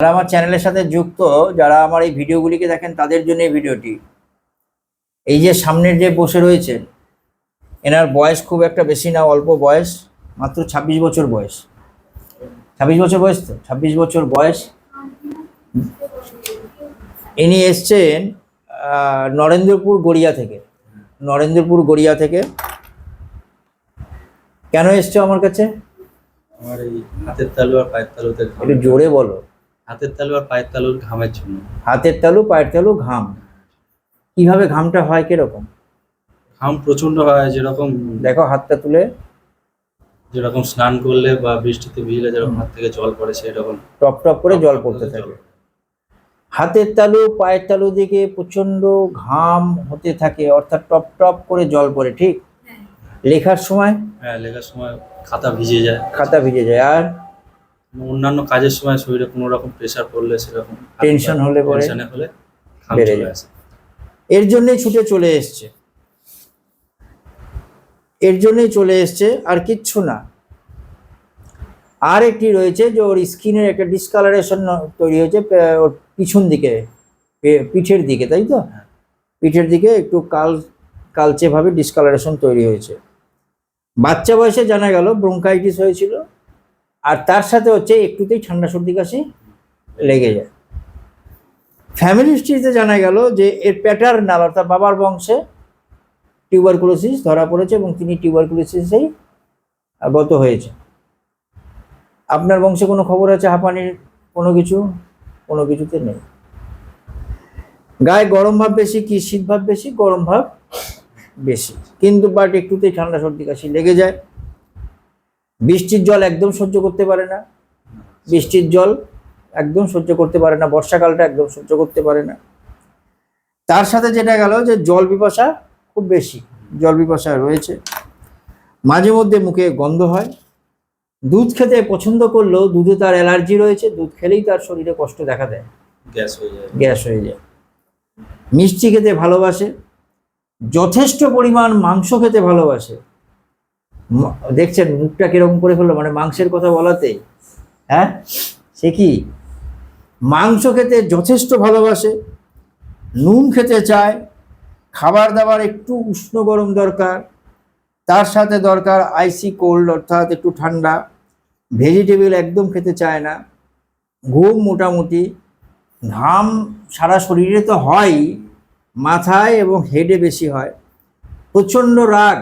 যারা আমার চ্যানেলের সাথে যুক্ত যারা আমার এই ভিডিওগুলিকে দেখেন তাদের জন্য এই ভিডিওটি। এই যে সামনের যে বসে রয়েছেন এনার বয়স খুব একটা বেশি না অল্প বয়স মাত্র ছাব্বিশ বছর বয়স। ছাব্বিশ বছর বয়স তো? ছাব্বিশ বছর বয়স। ইনি এসছেন নরেন্দ্রপুর গড়িয়া থেকে। নরেন্দ্রপুর গড়িয়া থেকে। কেন এসছো আমার কাছে? আমার এই হাতের তালু আর পায়ের তালুতে একটু জোরে বলো। হাতের তালু আর পায়ের তালুর ঘামের জন্য। হাতের তালু পায়ের তালু ঘাম। কীভাবে ঘামটা হয় কীরকম? ঘাম প্রচণ্ড হয় যেরকম দেখো হাতটা তুলে। যেরকম স্নান করলে বা বৃষ্টিতে ভিজলে যেরকম হাত থেকে জল পড়ে সেরকম টপ টপ করে জল পড়তে থাকে। হাতের তালু পায়ের তালু দিকে প্রচণ্ড ঘাম হতে থাকে অর্থাৎ টপ টপ করে জল পড়ে ঠিক? লেখার সময়? হ্যাঁ লেখার সময় খাতা ভিজে যায়। খাতা ভিজে যায়। আর অন্যান্য কাজের সময় শরীরে কোনো রকম প্রেশার পড়লে সেরকম টেনশন হলে পরে টেনশনে হলে বেড়ে যায়। এর জন্যই ছুটে চলে এসছে। এর জন্যই চলে এসছে আর কিচ্ছু না। আর একটি রয়েছে যে ওর স্কিনের একটা ডিসকালারেশন তৈরি হয়েছে ওর পিছন দিকে পিঠের দিকে তাই তো? হ্যাঁ। পিঠের দিকে একটু কাল কালচেভাবে ডিসকালারেশন তৈরি হয়েছে। বাচ্চা বয়সে জানা গেল ব্রঙ্কাইটিস হয়েছিল। আর তার সাথে হচ্ছে একটুতেই ঠান্ডা সর্দি কাশি লেগে যায়। ফ্যামিলি হিস্ট্রিতে জানা গেল যে এর প্যাটার্নাল অর্থাৎ বাবার বংশে টিউবারকুলোসিস ধরা পড়েছে এবং তিনি টিউবারকুলোসিসেই গত হয়েছে। আপনার বংশে কোনো খবর আছে হাঁপানির কোনো কিছু? কোনো কিছুতে নেই। গায়ে গরম ভাব বেশি কি শীত ভাব বেশি? গরম ভাব বেশি। কিন্তু বাট একটুতেই ঠান্ডা সর্দি কাশি লেগে যায়। বৃষ্টির জল একদম সহ্য করতে পারে না। বৃষ্টির জল একদম সহ্য করতে পারে না। বর্ষাকালটা একদম সহ্য করতে পারে না। তার সাথে যেটা গেল যে জল পিপাসা খুব বেশি। জল পিপাসা রয়েছে। মাঝে মধ্যে মুখে গন্ধ হয়। দুধ খেতে পছন্দ করলেও দুধে তার অ্যালার্জি রয়েছে। দুধ খেলেই তার শরীরে কষ্ট দেখা দেয়। গ্যাস হয়ে যায়। গ্যাস হয়ে যায়। মিষ্টি খেতে ভালোবাসে। যথেষ্ট পরিমাণ মাংস খেতে ভালোবাসে। দেখছেন মুখটা কীরকম করে ফেলল? মানে মাংসের কথা বলাতে। হ্যাঁ? সে কি? মাংস খেতে যথেষ্ট ভালোবাসে, নুন খেতে চায়, খাবার দাবার একটু উষ্ণ গরম দরকার, তার সাথে দরকার আইসি কোল্ড অর্থাৎ একটু ঠান্ডা ভেজিটেবল একদম খেতে চায় না, ঘুম মোটামুটি, ঘাম সারা শরীরে তো হয়ই, মাথায় এবং হেডে বেশি হয়, প্রচণ্ড রাগ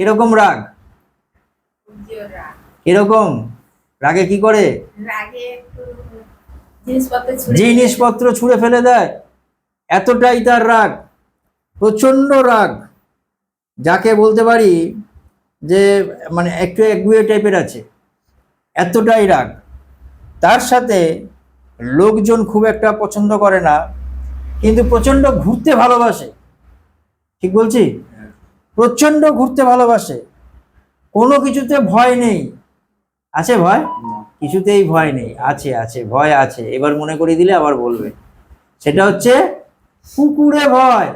এরকম রাগ? এরকম? রাগে কি করে? জিনিসপত্র ছুঁড়ে ফেলে দেয়। এতটাই তার রাগ প্রচণ্ড রাগ যাকে বলতে পারি যে মানে একটু একগুয়ে টাইপের আছে। এতটাই রাগ। তার সাথে লোকজন খুব একটা পছন্দ করে না কিন্তু প্রচণ্ড ঘুরতে ভালোবাসে। ঠিক বলছি। প্রচণ্ড ঘুরতে ভালোবাসে। কোনো কিছুতে ভয় নেই। আছে ভয়? কিছুতেই ভয় নেই। আছে আছে ভয় আছে। এবার মনে করিয়ে দিলে আবার বলবে। সেটা হচ্ছে কুকুরে ভয়।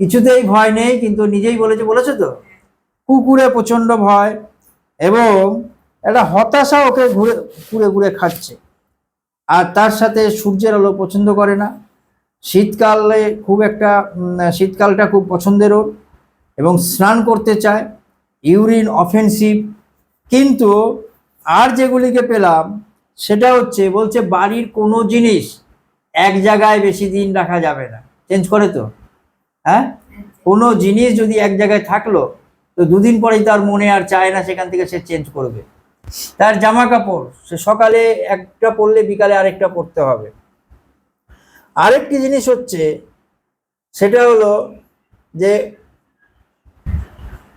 কিছুতেই ভয় নেই কিন্তু নিজেই বলেছে বলেছে তো? কুকুরে প্রচণ্ড ভয় এবং একটা হতাশা ওকে ঘুরে ঘুরে ঘুরে খাচ্ছে। আর তার সাথে সূর্যের আলো পছন্দ করে না। শীতকালে খুব একটা শীতকালটা খুব পছন্দের ওর এবং স্নান করতে চায়, ইউরিন অফেন্সিভ, কিন্তু আর যেগুলিকে পেলাম, সেটা হচ্ছে, বলছে বাড়ির কোনো জিনিস এক জায়গায় বেশি দিন রাখা যাবে না। চেঞ্জ করে তো? হ্যাঁ? কোনো জিনিস যদি এক জায়গায় থাকল, তো দুদিন পরেই তার মনে আর চায় না, সেখান থেকে সে চেঞ্জ করবে। তার জামা কাপড় সে সকালে একটা পরলে বিকালে আরেকটা পরতে হবে। আরেকটি জিনিস হচ্ছে, সেটা হলো যে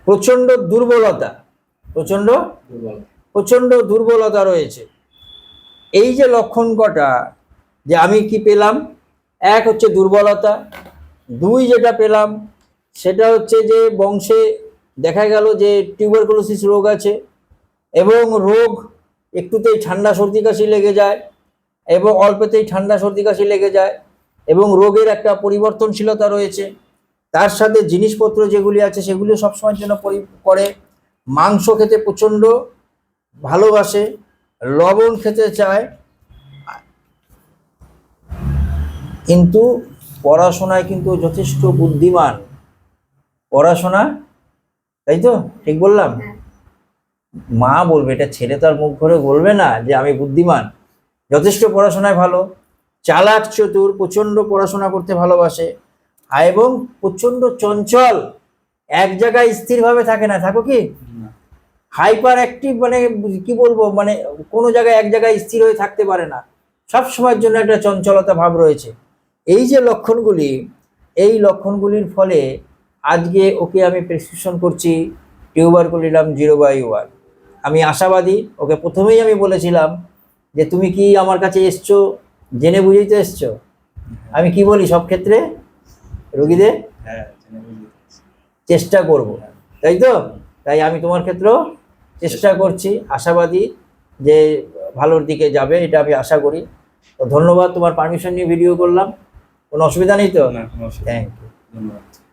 প্রচণ্ড দুর্বলতা প্রচণ্ড দুর্বল। প্রচণ্ড দুর্বলতা রয়েছে। এই যে লক্ষণ কটা যে আমি কি পেলাম? এক হচ্ছে দুর্বলতা দুই যেটা পেলাম সেটা হচ্ছে যে বংশে দেখা গেল যে টিউবারকুলোসিস রোগ আছে এবং রোগ একটুতেই ঠান্ডা সর্দি কাশি লেগে যায় এবং অল্পতেই ঠান্ডা সর্দি কাশি লেগে যায় এবং রোগের একটা পরিবর্তনশীলতা রয়েছে। তার সাথে জিনিসপত্র যেগুলি আছে সেগুলি সবসময়ের জন্য পরি করে মাংস খেতে প্রচণ্ড ভালোবাসে, লবণ খেতে চায়। কিন্তু পড়াশোনায় কিন্তু যথেষ্ট বুদ্ধিমান। পড়াশোনা, তাই তো? ঠিক বললাম। মা বলবে, এটা ছেলে তার মুখ ভরে বলবে না যে আমি বুদ্ধিমান। যথেষ্ট পড়াশোনায় ভালো। চালাক চতুর প্রচণ্ড পড়াশোনা করতে ভালোবাসে। এবং প্রচণ্ড চঞ্চল। এক জায়গায় স্থিরভাবে থাকে না থাকো কি? হাইপার অ্যাক্টিভ মানে কি বলব? মানে কোনো জায়গায় এক জায়গায় স্থির হয়ে থাকতে পারে না। সব সময়ের জন্য একটা চঞ্চলতা ভাব রয়েছে। এই যে লক্ষণগুলি এই লক্ষণগুলির ফলে আজকে ওকে আমি প্রেসক্রিপশন করছি টিউবার করিলাম জিরো বাই ওয়ান আমি আশাবাদী ওকে প্রথমেই আমি বলেছিলাম যে তুমি কি আমার কাছে এসছো? জেনে বুঝেই তো এসছো। আমি কি বলি সব ক্ষেত্রে? রুগীদের হ্যাঁ। চেষ্টা করব। তাই তো? তাই আমি তোমার ক্ষেত্রেও চেষ্টা করছি আশাবাদী যে ভালোর দিকে যাবে এটা আমি আশা করি। তো ধন্যবাদ তোমার পারমিশন নিয়ে ভিডিও করলাম। কোনো অসুবিধা নেই তো? থ্যাংক ইউ ধন্যবাদ।